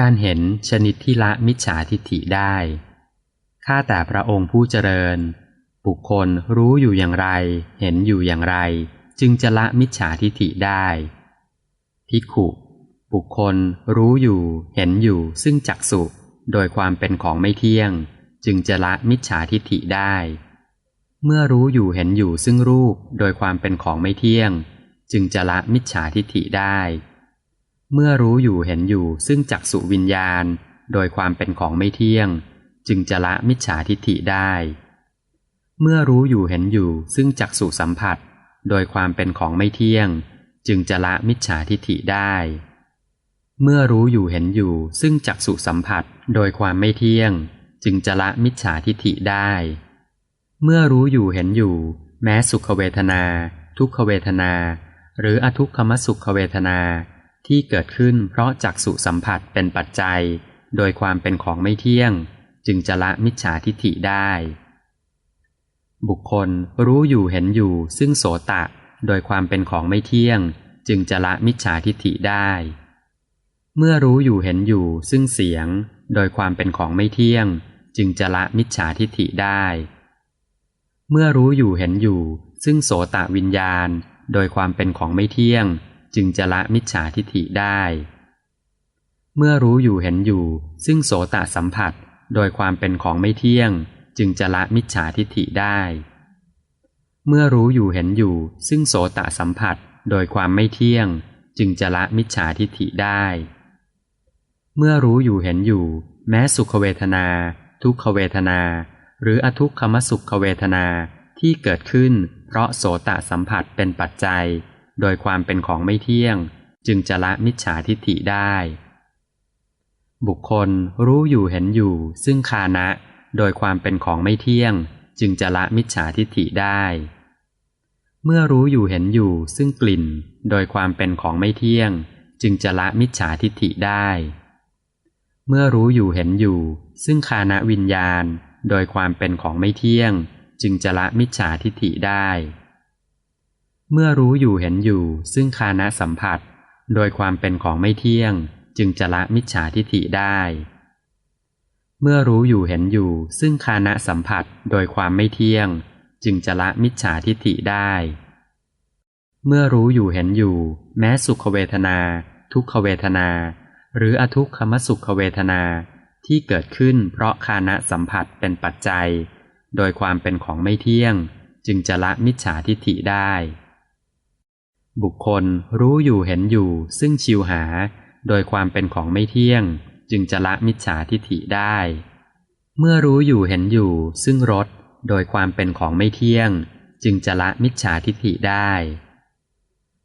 การเห็นชนิดที่ละมิจฉาทิฏฐิได้ ข้าแต่พระองค์ผู้เจริญ บุคคลรู้อยู่อย่างไร เห็นอยู่อย่างไร จึงจะละมิจฉาทิฏฐิได้ภิกขุบุคคลรู้อยู่ เห็นอยู่ซึ่งจักสุโดยความเป็นของไม่เที่ยง จึงจะละมิจฉาทิฏฐิได้ เมื่อรู้อยู่เห็นอยู่ซึ่งรูปโดยความเป็นของไม่เที่ยง จึงจะละมิจฉาทิฏฐิได้ เมื่อรู้อยู่เห็นอยู่ซึ่งจักสุวิญญาณ โดยความเป็นของไม่เที่ยง จึงจะละมิจฉาทิฏฐิได้ เมื่อรู้อยู่เห็นอยู่ซึ่งจักสุสัมผัส โดยความเป็นของไม่เที่ยง จึงจะละมิจฉาทิฏฐิได้ เมื่อรู้อยู่เห็นอยู่ซึ่งจักสุสัมผัส โดยความไม่เที่ยง จึงจะละมิจฉาทิฏฐิได้ เมื่อรู้อยู่เห็นอยู่ แม้สุขเวทนา ทุกขเวทนา หรืออทุกขมสุขเวทนา ที่เกิดขึ้นเพราะจักสุสัมผัสเป็นปัจจัย โดยความเป็นของไม่เที่ยง จึงจะละมิจฉาทิฏฐิได้ บุคคลรู้อยู่เห็นอยู่ซึ่งโสตะ โดยความเป็นของไม่เที่ยง จึงจะละมิจฉาทิฏฐิได้ เมื่อรู้อยู่เห็นอยู่ซึ่งเสียง โดยความเป็นของไม่เที่ยง จึงจะละมิจฉาทิฏฐิได้ เมื่อรู้อยู่เห็นอยู่ซึ่งโสตะวิญญาณ โดยความเป็นของไม่เที่ยง จึงจะละมิจฉาทิฏฐิได้ เมื่อรู้อยู่เห็นอยู่ ซึ่งโสตสัมผัสโดยความเป็นของไม่เที่ยง จึงจะละมิจฉาทิฏฐิได้ เมื่อรู้อยู่เห็นอยู่ ซึ่งโสตสัมผัสโดยความไม่เที่ยง จึงจะละมิจฉาทิฏฐิได้ เมื่อรู้อยู่เห็นอยู่ แม้สุขเวทนา ทุกขเวทนา หรืออทุกขมสุขเวทนาที่เกิดขึ้น เพราะโสตสัมผัสเป็นปัจจัย โดยความเป็นของไม่เที่ยง จึงจะละมิจฉาทิฏฐิได้ บุคคลรู้อยู่เห็นอยู่ ซึ่งคานะ โดยความเป็นของไม่เที่ยง จึงจะละมิจฉาทิฏฐิได้ เมื่อรู้อยู่เห็นอยู่ ซึ่งกลิ่น โดยความเป็นของไม่เที่ยง จึงจะละมิจฉาทิฏฐิได้ เมื่อรู้อยู่เห็นอยู่ ซึ่งคานะวิญญาณ โดยความเป็นของไม่เที่ยง จึงจะละมิจฉาทิฏฐิได้ เมื่อรู้อยู่เห็นอยู่ซึ่งคานะสัมผัส โดยความเป็นของไม่เที่ยง จึงจะละมิจฉาทิฏฐิได้ เมื่อรู้อยู่เห็นอยู่ ซึ่งคานะสัมผัสโดยความไม่เที่ยง จึงจะละมิจฉาทิฏฐิได้ เมื่อรู้อยู่เห็นอยู่ แม้สุขเวทนา ทุกขเวทนา หรืออทุกขมสุขเวทนาที่เกิดขึ้นเพราะคานะสัมผัสเป็นปัจจัย โดยความเป็นของไม่เที่ยง จึงจะละมิจฉาทิฏฐิได้ บุคคลรู้อยู่เห็นอยู่ซึ่งชิวหา โดยความเป็นของไม่เที่ยง จึงจะละมิจฉาทิฏฐิได้ เมื่อรู้อยู่เห็นอยู่ซึ่งรสโดยความเป็นของไม่เที่ยง จึงจะละมิจฉาทิฏฐิได้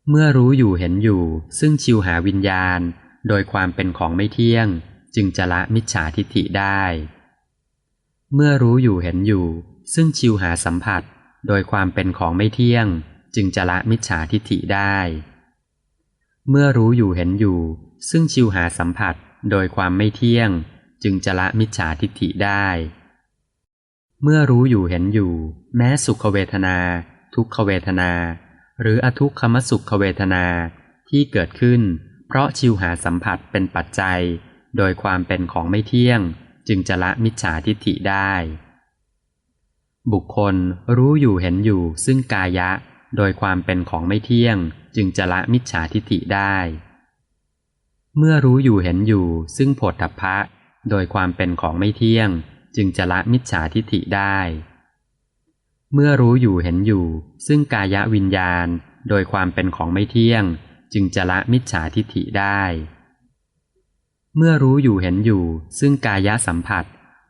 เมื่อรู้อยู่เห็นอยู่ ซึ่งชิวหาวิญญาณ โดยความเป็นของไม่เที่ยง จึงจะละมิจฉาทิฏฐิได้ เมื่อรู้อยู่เห็นอยู่ ซึ่งชิวหาสัมผัส โดยความเป็นของไม่เที่ยง จึงจะละมิจฉาทิฏฐิได้ เมื่อรู้อยู่เห็นอยู่ ซึ่งชิวหาสัมผัสโดยความไม่เที่ยง จึงจะละมิจฉาทิฏฐิได้ เมื่อรู้อยู่เห็นอยู่ แม้สุขเวทนา ทุกขเวทนา หรืออทุกขมสุขเวทนาที่เกิดขึ้น เพราะชิวหาสัมผัสเป็นปัจจัย โดยความเป็นของไม่เที่ยง จึงจะละมิจฉาทิฏฐิได้บุคคลรู้อยู่เห็นอยู่ซึ่งกายะ โดยความเป็นของไม่เที่ยงจึงจะละมิจฉาทิฏฐิได้ เมื่อรู้อยู่เห็นอยู่ซึ่งโผฏฐัพพะ โดยความเป็นของไม่เที่ยง จึงจะละมิจฉาทิฏฐิได้ เมื่อรู้อยู่เห็นอยู่ ซึ่งกายวิญญาณ โดยความเป็นของไม่เที่ยง จึงจะละมิจฉาทิฏฐิได้ เมื่อรู้อยู่เห็นอยู่ ซึ่งกายสัมผัส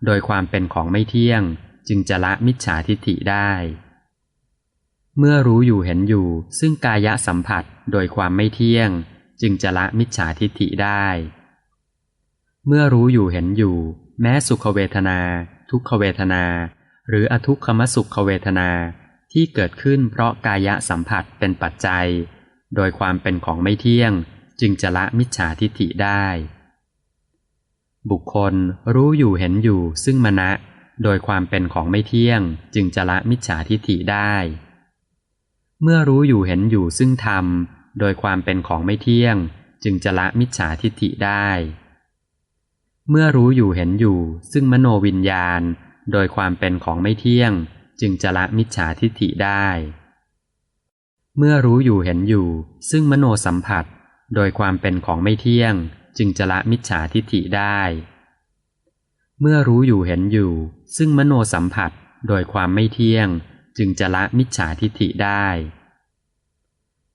โดยความเป็นของไม่เที่ยง จึงจะละมิจฉาทิฏฐิได้ เมื่อรู้อยู่เห็นอยู่ ซึ่งกายะสัมผัสโดยความไม่เที่ยง จึงจะละมิจฉาทิฏฐิได้ เมื่อรู้อยู่เห็นอยู่ แม้สุขเวทนา ทุกขเวทนา หรืออทุกขมสุขเวทนาที่เกิดขึ้นเพราะกายะสัมผัสเป็นปัจจัย โดยความเป็นของไม่เที่ยง จึงจะละมิจฉาทิฏฐิได้ บุคคลรู้อยู่เห็นอยู่ซึ่งมณะ โดยความเป็นของไม่เที่ยง จึงจะละมิจฉาทิฏฐิได้ เมื่อรู้อยู่เห็นอยู่ซึ่งธรรม โดยความเป็นของไม่เที่ยง จึงจะละมิจฉาทิฏฐิได้ เมื่อรู้อยู่เห็นอยู่ ซึ่งมโนวิญญาณ โดยความเป็นของไม่เที่ยง จึงจะละมิจฉาทิฏฐิได้ เมื่อรู้อยู่เห็นอยู่ ซึ่งมโนสัมผัส โดยความเป็นของไม่เที่ยง จึงจะละมิจฉาทิฏฐิได้ เมื่อรู้อยู่เห็นอยู่ ซึ่งมโนสัมผัส โดยความไม่เที่ยง จึงจะละมิจฉาทิฏฐิได้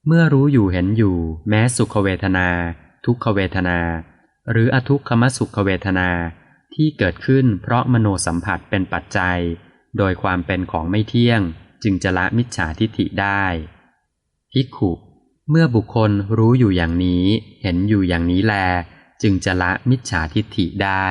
เมื่อรู้อยู่เห็นอยู่ แม้สุขเวทนา ทุกขเวทนา หรืออทุกขมสุขเวทนาที่เกิดขึ้นเพราะมโนสัมผัสเป็นปัจจัย โดยความเป็นของไม่เที่ยง จึงจะละมิจฉาทิฏฐิได้ภิกขุเมื่อบุคคลรู้อยู่อย่างนี้ เห็นอยู่อย่างนี้แล จึงจะละมิจฉาทิฏฐิได้